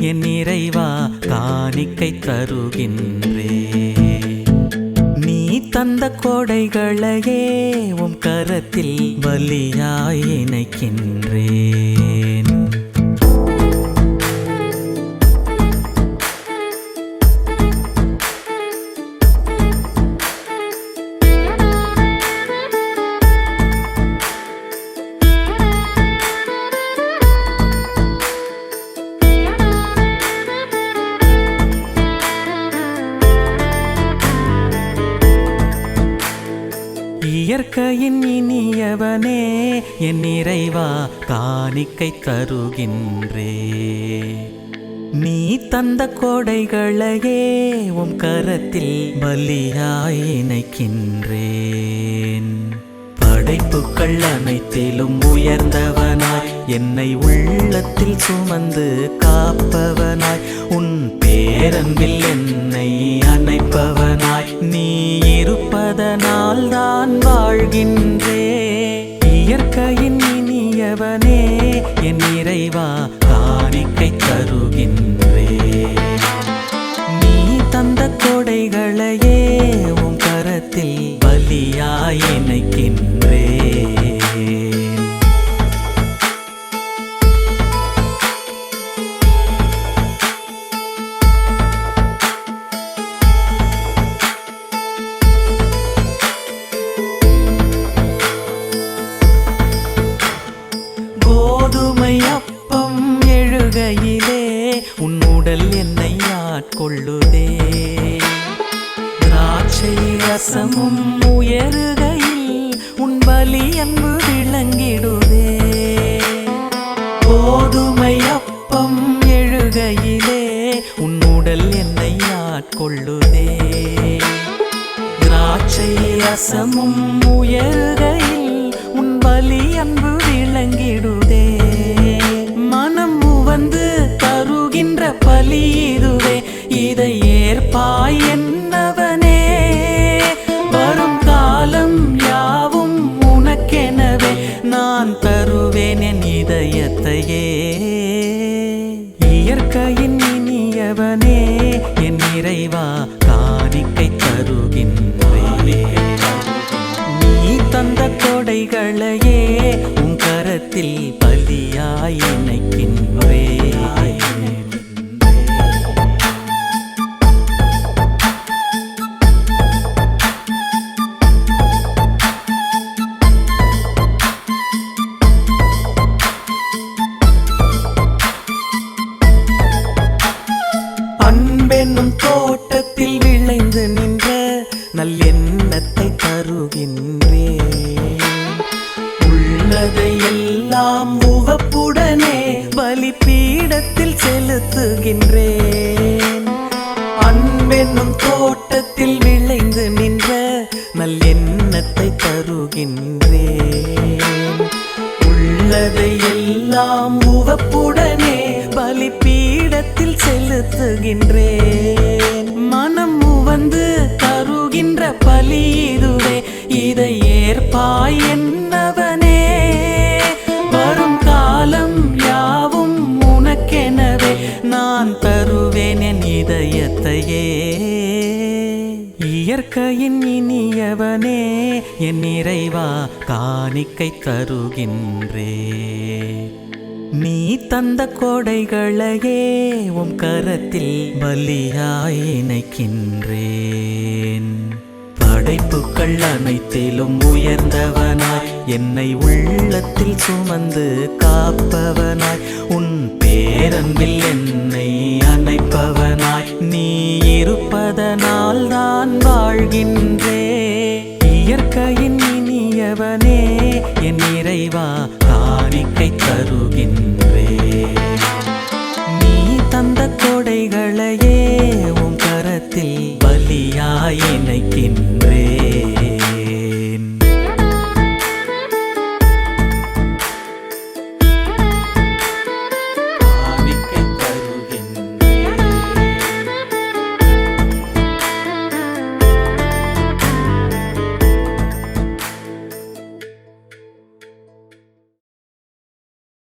என் நிறைவா காணிக்கை தருகின்றே. நீ தந்த கோடைகளையே உம் கரத்தில் பலியாய் இணைக்கின்றேன். இனியவனே என் நிறைவா காணிக்கை தருகின்றே. நீ தந்த கோடைகளையே உம் கரத்தில் பலியாய் இணைக்கின்றேன். படைப்புக்கள் அனைத்திலும் உயர்ந்தவனாய் என்னை உள்ளத்தில் சுமந்து காப்பவனாய் உன் பேரன்பில் என்னை அணைப்பவனாய். நீ இருப்பதனால் தான் வாழ்கின்ற இயற்கையின் இனியவனே என் இறைவா காணிக்கை தருகின்றே. நீ தந்த கொடைகளையே உன் கரத்தில் பலியாய் இணைக்கின்றே. எழுகையிலே உன் உடல் என்னை ஆட்கொள்ளுதே. திராட்சை ரசமும் உயருகையில் உன் பலி அன்பு விளங்கிடுதே. கோதுமை அப்பம் எழுகையிலே உன் உடல் என்னை ஆட்கொள்ளுதே. திராட்சை ரசமும் உயருகையில் உன் பலி அன்பு இயற்கையின் இனியவனே என் இறைவா காணிக்கை தருகின்றே. நீ தந்த கொடைகளையே உன் கரத்தில் பலியாய் இணைக்கின்றே. உள்ளதை எல்லாம் உவப்புடனே பலிபீடத்தில் செலுத்துகின்றேன். அன்பென்னும் தோட்டத்தில் விளைந்து நின்ற நல் எண்ணத்தை தருகின்றேன். உள்ளதை எல்லாம் உவப்புடனே பலிபீடத்தில் செலுத்துகின்றேன். மனம் முவந்து தருகின்ற பலி இதுவே. இதை ஏற்பாய் என்னவனே இயற்கையின் இனியவனே என் நிறைவா காணிக்கை தருகின்றே. நீ தந்த கோடைகளையே உம் கரத்தில் பலியாய் இணைக்கின்றேன். படைப்புக்கள் அனைத்திலும் உயர்ந்தவனாய் என்னை உள்ளத்தில் சுமந்து காப்பவனாய். உன் பேரன்பில் என்னை அணைப்பவனாய். நீ இருப்பதனால் நான் வாழ்கின்றே. இயற்கையின் இனியவனே என் இறைவா காணிக்கை தருகின்றே.